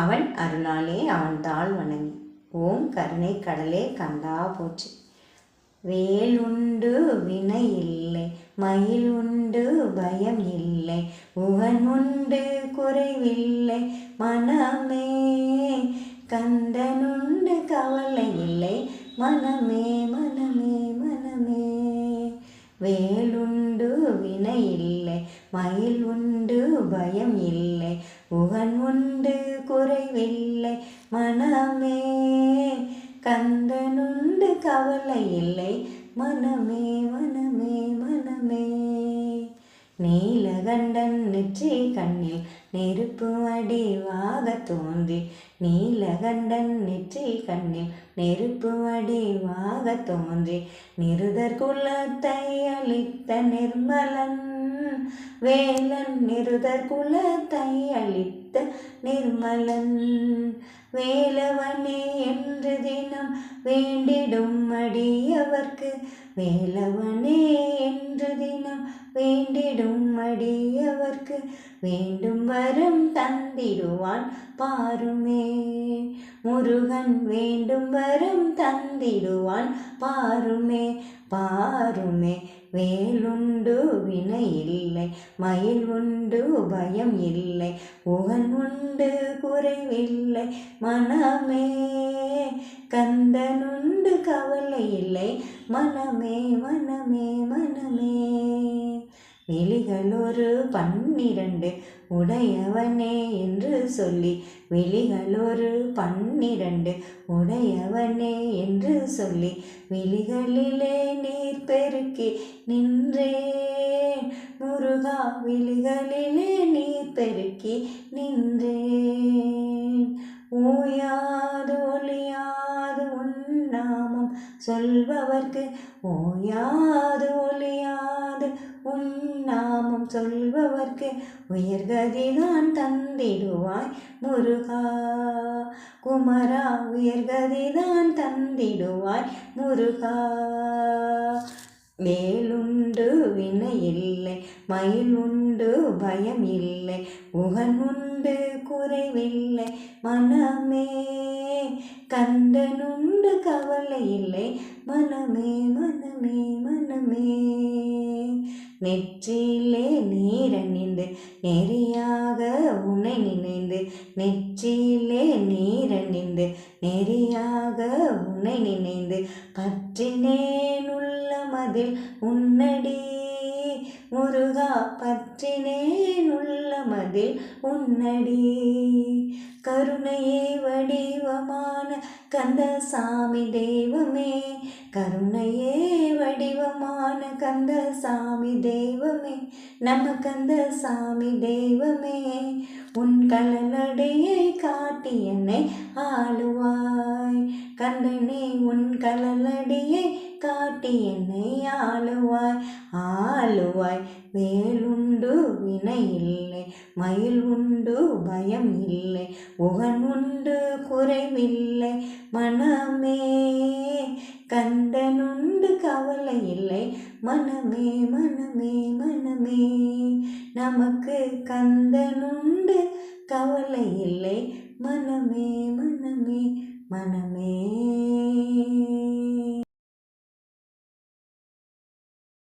அவன் அருளாலே அவன் தாள் வணங்கி. ஓம் கருணை கடலே கண்டா போச்சு வேல் உண்டு வினை இல்லை மயில் உண்டு பயம் இல்லை உகன் உண்டு குறைவில்லை மனமே கந்தனுண்டு கவலை இல்லை மனமே மனமே மனமே. வேலு மயில் உண்டு பயம் இல்லை. உகன் உண்டு குறைவில்லை. மனமே கந்தனுண்டு கவலை இல்லை. மனமே மனமே மனமே. நீலகண்டன் நெற்றி கண்ணில் நெருப்பு வடிவாக தோன்றி நீலகண்டன் நெற்றி கண்ணில் நெருப்பு வடிவாக தோன்றி நிருதர் குலத்தை அளித்த நிர்மலன் வேலன் நிருதர் குலத்தை அளித்த நிர்மலன். வேலவனே என்று தினம் வேண்டிடும் அடியவர்க்கு. வேலவனே என்று தினம் வேண்டிடும் அடியவர்க்கு. வேண்டும் வரம் தந்திடுவான் பாருமே. முருகன் வேண்டும் வரம் தந்திடுவான் பாருமே. பாருமே வேலுண்டு வினை இல்லை மயில் உண்டு பயம் இல்லை உகன் உண்டு குறைவில்லை மனமே கந்தனுண்டு கவலை இல்லை மனமே மனமே மனமே. விழிகளொரு பன்னிரண்டு உடையவனே என்று சொல்லி விழிகளொரு பன்னிரண்டு உடையவனே என்று சொல்லி விழிகளிலே நீர் பெருக்கி நின்றேன். முருகா விழிகளிலே நீர் பெருக்கி நின்றேன். ஓயாது ஒளியாது உன் நாமம் சொல்பவர்க்கு ஓயாது ஒளியாது உன் நாமம் சொல்பவர்க்கு உயர்கதிதான் தந்திடுவாய் முருகா. குமரா உயர்கதிதான் தந்திடுவாய் முருகா. வேலுண்டு வினை இல்லை மயில் உண்டு பயம் இல்லை உகன் உண்டு குறைவில்லை மனமே கந்தனுண்டு கவலை இல்லை மனமே மனமே மனமே. நெற்றியிலே நீரணிந்து நெறியாக உன்னை நினைந்து நெற்றியிலே நீரணிந்து நெறியாக உன்னை நினைந்து பற்றினேன் உள்ளமதில் உன்னடி முருகா பற்றினேன் உள்ளமதில் உன்னடி கருணையே வடிவமான கந்தசாமி தெய்வமே. கருணையே வடிவமான கந்தசாமி தெய்வமே. நம்ம கந்தசாமி தெய்வமே. உன் கலலடையை காட்டி என்னை ஆளுவாய். கந்தனே உன் கலலடியை காட்டி என்னை ஆளுவாய். ஆளுவாய். வேலுண்டு வினை இல்லை மயில் உண்டு பயம் இல்லை உகன் உண்டு குறைவில்லை. மனமே கந்தனுண்டு கவலை இல்லை மனமே மனமே மனமே. நமக்கு கந்தனுண்டு கவலை இல்லை மனமே மனமே மனமே.